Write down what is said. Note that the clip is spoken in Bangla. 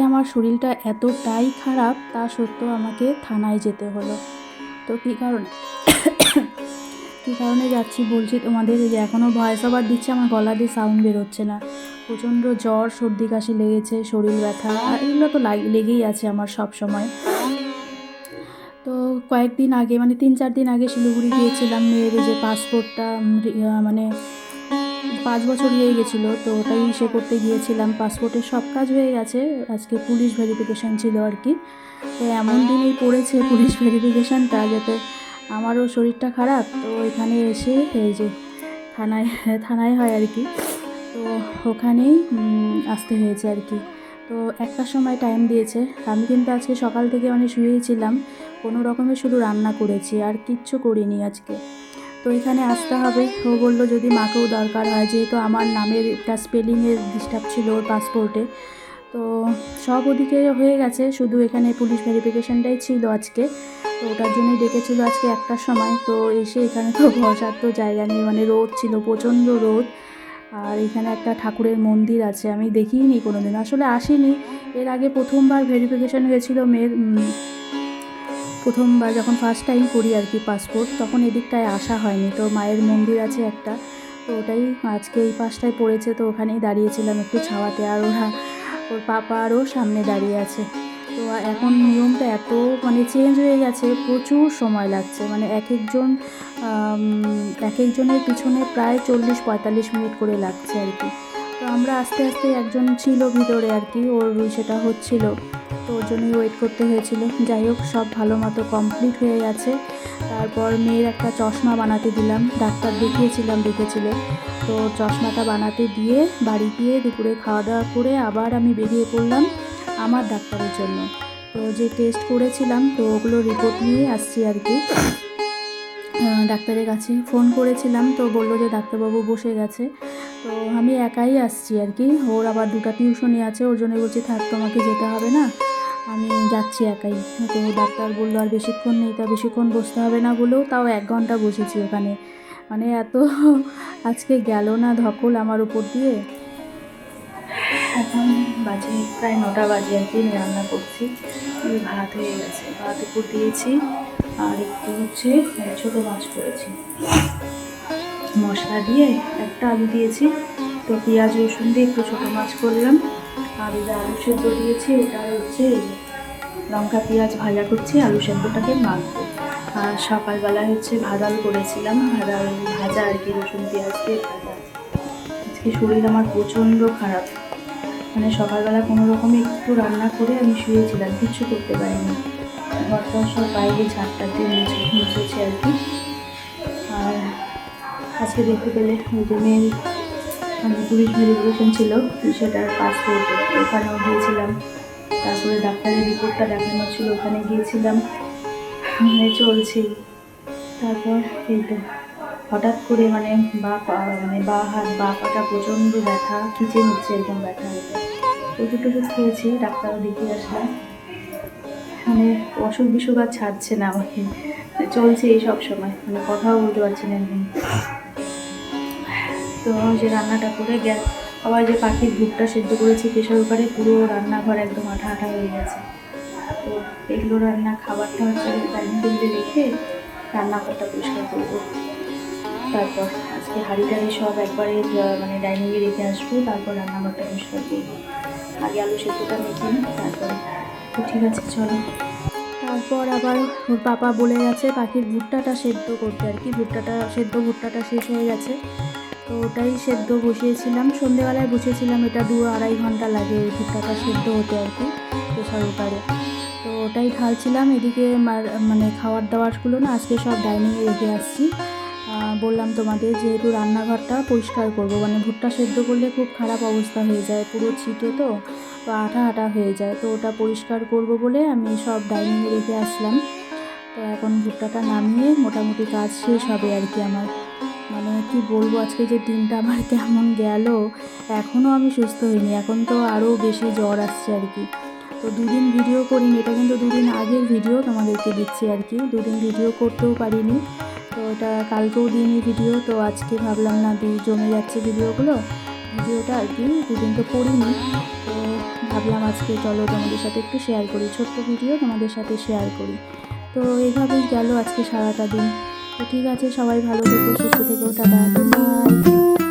আমার শরীরটা এতটাই খারাপ, তা সত্ত্বেও আমাকে থানায় যেতে হলো। তো কী কারণে কী কারণে যাচ্ছি বলছি তোমাদের? যে এখনও ভয়েস ওভার দিচ্ছে, আমার গলা দিয়ে সাউন্ড বেরোচ্ছে না। প্রচণ্ড জ্বর, সর্দি কাশি লেগেছে, শরীর ব্যথা, আর এগুলো তো লাগ- লেগেই আছে আমার সব সময়। তো কয়েকদিন আগে মানে তিন চার দিন আগে শিলিগুড়ি গিয়েছিলাম মেয়ের যে পাসপোর্টটা মানে পাঁচ বছর হয়ে গেছিল, তো ওটাই সে করতে গিয়েছিলাম। পাসপোর্টের সব কাজ হয়ে গেছে, আজকে পুলিশ ভেরিফিকেশান ছিল আর কি। তো এমন দিনই পড়েছে পুলিশ ভেরিফিকেশানটা যাতে আমারও শরীরটা খারাপ। তো এখানে এসে এই যে থানায় থানায় হয় আর কি। তো ওখানেই আসতে হয়েছে আর কি। তো একটার সময় টাইম দিয়েছে। আমি কিন্তু আজকে সকাল থেকে মানে শুয়েই ছিলাম। কোনো রকমে শুধু রান্না করেছি, আর কিচ্ছু করিনি আজকে। তো এখানে আসতে হবে। ও বলল, যদি মাকেও দরকার হয়, যেহেতু আমার নামের একটা স্পেলিংয়ের ডিস্টার্ব ছিল ওর পাসপোর্টে তো সব ওদিকে হয়ে গেছে। শুধু এখানে পুলিশ ভেরিফিকেশানটাই ছিল আজকে। তো ওটার জন্যই ডেকেছিল আজকে একটার সময়। তো এসে এখানে তো বসার তো জায়গা নেই মানে রোদ ছিল, প্রচণ্ড রোদ। আর এখানে একটা ঠাকুরের মন্দির আছে, আমি দেখিনি কোনো দিন আসলে আসিনি। এর আগে প্রথমবার ভেরিফিকেশান হয়েছিল মেয়ের প্রথমবার যখন ফার্স্ট টাইম করি আর কি পাসপোর্ট তখন এদিকটায় আসা হয়নি। তো মায়ের মন্দির আছে একটা, তো ওটাই আজকে এই পাশটায় পড়েছে, তো ওখানেই দাঁড়িয়েছিলাম একটু ছাওয়াতে। আর ওরা, ওর পাপা আরও সামনে দাঁড়িয়ে আছে। তো এখন নিয়মটা এত মানে চেঞ্জ হয়ে গেছে, প্রচুর সময় লাগছে। মানে এক একজন এক একজনের পিছনে প্রায় চল্লিশ, পঁয়তাল্লিশ মিনিট করে লাগছে আর কি। তো আমরা আস্তে আস্তে একজন ছিল ভিতরে আর কি, ওর সেটা হচ্ছিল। তো ওর জন্যই ওয়েট করতে হয়েছিল। যাই হোক, সব ভালো মতো কমপ্লিট হয়ে গেছে। তারপর মেয়ের একটা চশমা বানাতে দিলাম। ডাক্তার দেখিয়েছিলাম, দেখেছিলে। তো চশমাটা বানাতে দিয়ে বাড়ি গিয়ে দুপুরে খাওয়া দাওয়া করে আবার আমি বেরিয়ে পড়লাম আমার ডাক্তারের জন্য। তো যে টেস্ট করেছিলাম, তো ওগুলো রিপোর্ট নিয়ে আসছি আর কি। ডাক্তারের কাছে ফোন করেছিলাম, তো বলল যে ডাক্তারবাবু বসে গেছে। তো আমি একাই আসছি আর কি। ওর আবার দুটা টিউশনই আছে, ওর জন্য বলছি, থাক, তোমাকে যেতে হবে না। আমি যাচ্ছি একাই। তো ডাক্তার বলল আর বেশিক্ষণ নেই, তা বেশিক্ষণ বসতে হবে না বলেও তাও এক ঘণ্টা বসেছি ওখানে। মানে এত আজকে গেল না ধকল আমার উপর দিয়ে। এখন বাজে প্রায় নটা বাজে আর কি, আমি রান্না করছি। ভাত হয়ে গেছে, ভাত উপর দিয়েছি আর একটু হচ্ছে ছোটো মাছ করেছি। মশলা দিয়ে একটা আলু দিয়েছি, তো পেঁয়াজ রসুন দিয়ে একটু ছোটো মাছ করলাম। আর এই যে আলু সেদ্ধ দিয়েছি, এটা হচ্ছে লঙ্কা, পেঁয়াজ ভাজা করছি, আলু সেদ্ধটাকে মাখবো। আর সকালবেলা হচ্ছে ভাজাল করেছিলাম ভাজাল ভাজা আর কি, রসুন, পেঁয়াজ দিয়ে ভাজা। আজকে শরীর আমার প্রচণ্ড খারাপ। মানে সকালবেলা কোনো রকমে একটু রান্না করে আমি শুয়েছিলাম, কিচ্ছু করতে পারিনি। ঘরটা সব বাইরে ঝাড়টা দিয়ে মুছে, মুছেছি আর কি। আর আজকে দেখতে পেলে ওই যে মানে পুলিশ ভেরিফিকেশন ছিল সেটার পাসপোর্ট ওখানেও গিয়েছিলাম। তারপরে ডাক্তারের রিপোর্টটা দেখানো ছিল, ওখানে গিয়েছিলাম। মানে চলছে তারপর এই তো হঠাৎ করে মানে বা মানে বা হাত, বা পাটা প্রচণ্ড ব্যথা খিচে নিচ্ছে এরকম ব্যথা হয়েছে ওষুধ টষুধ খেয়েছি ডাক্তারও দেখিয়ে আসলাম। মানে অসুখ বিসুখ আর ছাড়ছে না আমাকে। চলছে এই সব সময় মানে কথাও বলতে পারছি না একদম। তো যে রান্নাটা করে গ্যাস আবার যে পাখির ভুট্টা সেদ্ধ করেছি প্রেশার কুকারে পুরো রান্নাঘর একদম আঠা আঠা হয়ে গেছে। তো এগুলো রান্না, খাবারটা হচ্ছে ডাইনিং টেবিলে রেখে রান্নাঘরটা পরিষ্কার করব। তারপর আজকে হাঁড়ি টাড়ি সব একবারে মানে ডাইনিংয়ে রেখে আসব, তারপর রান্নাঘরটা পরিষ্কার করব। আগে আলু সেদ্ধটা মেখে নিই, তারপরে তো ঠিক আছে, চলো। তারপর আবার ওর পাপা বলে গেছে পাখির ভুট্টাটা সেদ্ধ করতে আর কি, ভুট্টাটা, সেদ্ধ ভুট্টাটা শেষ হয়ে গেছে। তো ওটাই সেদ্ধ বসিয়েছিলাম। সন্ধেবেলায় বসিয়েছিলাম, এটা দু আড়াই ঘণ্টা লাগে ভুট্টাটা সেদ্ধ হতে আর কি প্রেশার কুকারে। তো ওটাই ঢালছিলাম, এদিকে মানে খাওয়ার দাওয়ারগুলো না আজকে সব ডাইনিংয়ে রেখে আসছি। বললাম তোমাদের যেহেতু রান্নাঘরটা পরিষ্কার করব মানে ভুট্টা সেদ্ধ করলে খুব খারাপ অবস্থা হয়ে যায়, পুরো ছিটে তো তো আঠা আঠা হয়ে যায়। তো ওটা পরিষ্কার করব বলে আমি সব ডাইনিংয়ে রেখে আসলাম। তো এখন ভুট্টাটা নামিয়ে মোটামুটি কাজ শেষ হবে আর কি আমার। মানে কি বলব, আজকে যে দিনটা আমার কেমন গেল এখনও আমি সুস্থ হইনি। এখন তো আরও বেশি জ্বর আসছে আর কি। তো দুদিন ভিডিও করিনি, এটা কিন্তু দুদিন আগের ভিডিও তোমাদেরকে দিচ্ছি আর কি। দুদিন ভিডিও করতেও পারিনি। তো এটা কালকেও দিইনি ভিডিও তো আজকে ভাবলাম না দিই জমে যাচ্ছে ভিডিওগুলো ভিডিওটা আর কি, দুদিন তো করিনি। তো ভাবলাম আজকে চলো তোমাদের সাথে একটু শেয়ার করি, ছোট্ট ভিডিও তোমাদের সাথে শেয়ার করি। তো এইভাবেই গেল আজকে সারাটা দিন। তো ঠিক আছে সবাই ভালো থেকো সুস্থ থেকো টাটা গুড